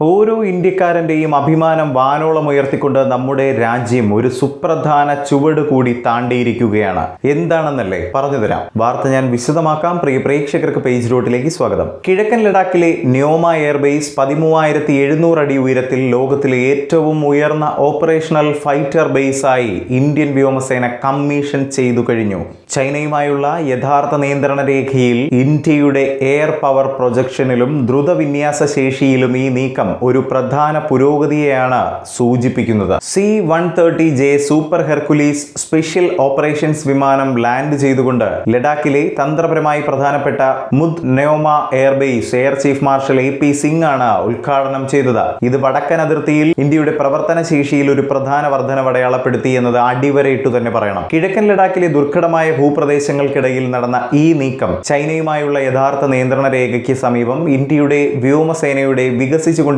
ഓരോ ഇന്ത്യക്കാരന്റെയും അഭിമാനം വാനോളം ഉയർത്തിക്കൊണ്ട് നമ്മുടെ രാജ്യം ഒരു സുപ്രധാന ചുവട് കൂടി താണ്ടിയിരിക്കുകയാണ്. എന്താണെന്നല്ലേ പറഞ്ഞു തരാം. വാർത്ത ഞാൻ വിശദമാക്കാം. പ്രിയ പ്രേക്ഷകർക്ക് പേജ് റോട്ടിലേക്ക് സ്വാഗതം. കിഴക്കൻ ലഡാക്കിലെ ന്യോമ എയർബേസ് പതിമൂവായിരത്തി എഴുന്നൂറ് അടി ഉയരത്തിൽ ലോകത്തിലെ ഏറ്റവും ഉയർന്ന ഓപ്പറേഷണൽ ഫൈറ്റർ ബേസായി ഇന്ത്യൻ വ്യോമസേന കമ്മീഷൻ ചെയ്തു കഴിഞ്ഞു. ചൈനയുമായുള്ള യഥാർത്ഥ നിയന്ത്രണ രേഖയിൽ ഇന്ത്യയുടെ എയർ പവർ പ്രൊജക്ഷനിലും ദ്രുത വിന്യാസ ശേഷിയിലും ഈ നീക്കം ഒരു പ്രധാന പുരോഗതിയെയാണ് സൂചിപ്പിക്കുന്നത്. C one thirty J super Hercules special operations വിമാനം ലാൻഡ് ചെയ്തുകൊണ്ട് ലഡാക്കിലെ തന്ത്രപരമായി പ്രധാനപ്പെട്ട Mudh Nyoma airbase air chief marshal A P Singh ആണ് ഉദ്ഘാടനം ചെയ്തത്. ഇത് വടക്കൻ അതിർത്തിയിൽ ഇന്ത്യയുടെ പ്രവർത്തന ശേഷിയിൽ ഒരു പ്രധാന വർധനവ് അടയാളപ്പെടുത്തി എന്നത് അടിവരയിട്ടു തന്നെ പറയണം. കിഴക്കൻ ലഡാക്കിലെ ദുർഘടമായ ഭൂപ്രദേശങ്ങൾക്കിടയിൽ നടന്ന ഈ നീക്കം ചൈനയുമായുള്ള യഥാർത്ഥ നിയന്ത്രണ രേഖയ്ക്ക് സമീപം ഇന്ത്യയുടെ വ്യോമസേനയുടെ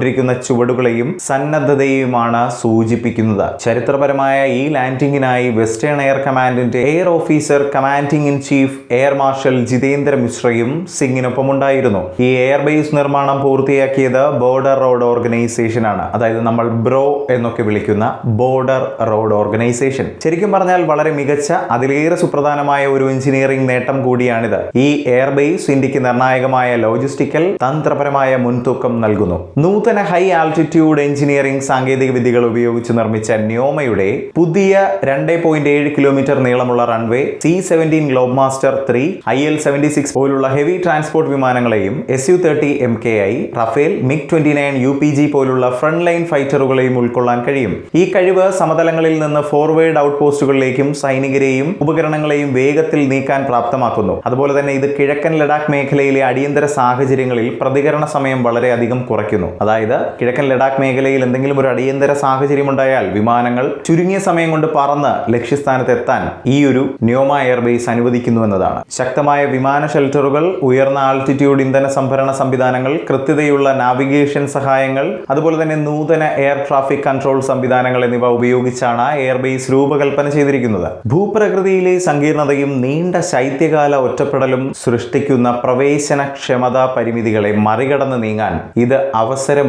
വികസിച്ചുകൊണ്ടിരിക്കുന്ന ചുവടുകളെയും സന്നദ്ധതയുമാണ് സൂചിപ്പിക്കുന്നത്. ചരിത്രപരമായ ഈ ലാൻഡിംഗിനായി വെസ്റ്റേൺ എയർ കമാൻഡിന്റെ air officer commanding in chief air marshal Jitendra മിശ്രയും സിംഗിനൊപ്പം ഉണ്ടായിരുന്നു ഈ എയർബേസ് നിർമ്മാണം പൂർത്തിയാക്കിയത് ബോർഡർ റോഡ് ഓർഗനൈസേഷൻ ആണ്. അതായത് നമ്മൾ ബ്രോ എന്നൊക്കെ വിളിക്കുന്ന ബോർഡർ റോഡ് ഓർഗനൈസേഷൻ. ശരിക്കും പറഞ്ഞാൽ വളരെ മികച്ച അതിലേറെ സുപ്രധാനമായ ഒരു എഞ്ചിനീയറിംഗ് നേട്ടം കൂടിയാണിത്. ഈ എയർബേസ് ഇന്ത്യയ്ക്ക് നിർണായകമായ ലോജിസ്റ്റിക്കൽ തന്ത്രപരമായ മുൻതൂക്കം നൽകുന്നു. നൂതന ഹൈ ആൾട്ടിറ്റ്യൂഡ് എഞ്ചിനീയറിംഗ് സാങ്കേതിക വിദ്യകൾ ഉപയോഗിച്ച് നിർമ്മിച്ച ന്യോമയുടെ പുതിയ രണ്ട് പോയിന്റ് ഏഴ് കിലോമീറ്റർ നീളമുള്ള runway C seventeen Globemaster three I L seventy six പോലുള്ള heavy transport വിമാനങ്ങളെയും S U thirty M K I Rafale MiG twenty nine U P G പോലുള്ള ഫ്രണ്ട് ലൈൻ ഫൈറ്ററുകളെയും ഉൾക്കൊള്ളാൻ കഴിയും. ഈ കഴിവ് സമതലങ്ങളിൽ നിന്ന് ഫോർവേഡ് ഔട്ട് പോസ്റ്റുകളിലേക്കും സൈനികരെയും ഉപകരണങ്ങളെയും വേഗത്തിൽ നീക്കാൻ പ്രാപ്തമാക്കുന്നു. അതുപോലെ തന്നെ ഇത് കിഴക്കൻ ലഡാക്ക് മേഖലയിലെ അടിയന്തര സാഹചര്യങ്ങളിൽ പ്രതികരണ സമയം വളരെയധികം കുറയ്ക്കുന്നു. അതായത് കിഴക്കൻ ലഡാക്ക് മേഖലയിൽ എന്തെങ്കിലും ഒരു അടിയന്തര സാഹചര്യം ഉണ്ടായാൽ വിമാനങ്ങൾ ചുരുങ്ങിയ സമയം കൊണ്ട് പറന്ന് ലക്ഷ്യസ്ഥാനത്ത് എത്താൻ ഈ ഒരു ന്യോമ എയർബേസ് അനുവദിക്കുന്നു എന്നതാണ്. ശക്തമായ വിമാന ഷെൽട്ടറുകൾ ഉയർന്ന ആൾട്ടിറ്റ്യൂഡ് ഇന്ധന സംഭരണ സംവിധാനങ്ങൾ കൃത്യതയുള്ള നാവിഗേഷൻ സഹായങ്ങൾ അതുപോലെ തന്നെ നൂതന എയർ ട്രാഫിക് കൺട്രോൾ സംവിധാനങ്ങൾ എന്നിവ ഉപയോഗിച്ചാണ് എയർബേസ് രൂപകൽപ്പന ചെയ്തിരിക്കുന്നത്. ഭൂപ്രകൃതിയിലെ സങ്കീർണതയും നീണ്ട ശൈത്യകാല ഒറ്റപ്പെടലും സൃഷ്ടിക്കുന്ന പ്രവേശന ക്ഷമതാ പരിമിതികളെ മറികടന്ന് നീങ്ങാൻ ഇത്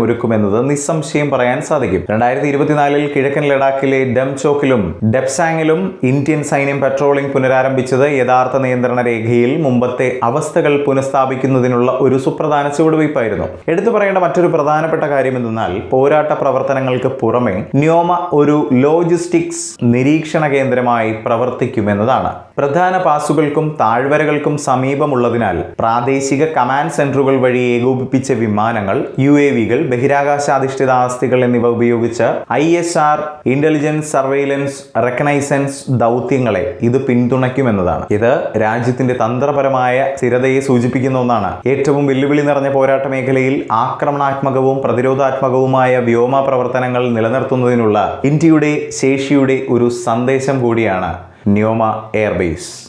അവസരമൊരുക്കുമെന്നത് നിസ്സംശയം പറയാൻ സാധിക്കും. രണ്ടായിരത്തി ഇരുപത്തിനാലിൽ കിഴക്കൻ ലഡാക്കിലെ ഡംചോക്കിലും ഡെപ്സാങ്ങിലും ഇന്ത്യൻ സൈന്യം പെട്രോളിംഗ് പുനരാരംഭിച്ചത് യഥാർത്ഥ നിയന്ത്രണ രേഖയിൽ മുമ്പത്തെ അവസ്ഥകൾ പുനഃസ്ഥാപിക്കുന്നതിനുള്ള ഒരു സുപ്രധാന ചുവടുവയ്പായിരുന്നു. എടുത്തു പറയേണ്ട മറ്റൊരു പ്രധാനപ്പെട്ട കാര്യം എന്തെന്നാൽ പോരാട്ട പ്രവർത്തനങ്ങൾക്ക് പുറമെ ന്യോമ ഒരു ലോജിസ്റ്റിക്സ് നിരീക്ഷണ കേന്ദ്രമായി പ്രവർത്തിക്കുമെന്നതാണ്. പ്രധാന പാസുകൾക്കും താഴ്വരകൾക്കും സമീപമുള്ളതിനാൽ പ്രാദേശിക കമാൻഡ് സെന്ററുകൾ വഴി ഏകോപിപ്പിച്ച വിമാനങ്ങൾ യു എ വികൾ ബഹിരാകാശാധിഷ്ഠിത ആസ്തികൾ എന്നിവ ഉപയോഗിച്ച് I S R intelligence surveillance reconnaissance ദൗത്യങ്ങളെ ഇത് പിന്തുണയ്ക്കുമെന്നതാണ്. ഇത് രാജ്യത്തിന്റെ തന്ത്രപരമായ സ്ഥിരതയെ സൂചിപ്പിക്കുന്ന ഒന്നാണ്. ഏറ്റവും വെല്ലുവിളി നിറഞ്ഞ പോരാട്ട മേഖലയിൽ ആക്രമണാത്മകവും പ്രതിരോധാത്മകവുമായ വ്യോമ പ്രവർത്തനങ്ങൾ നിലനിർത്തുന്നതിനുള്ള ഇന്ത്യയുടെ ശേഷിയുടെ ഒരു സന്ദേശം കൂടിയാണ് ന്യോമ എയർബേസ്.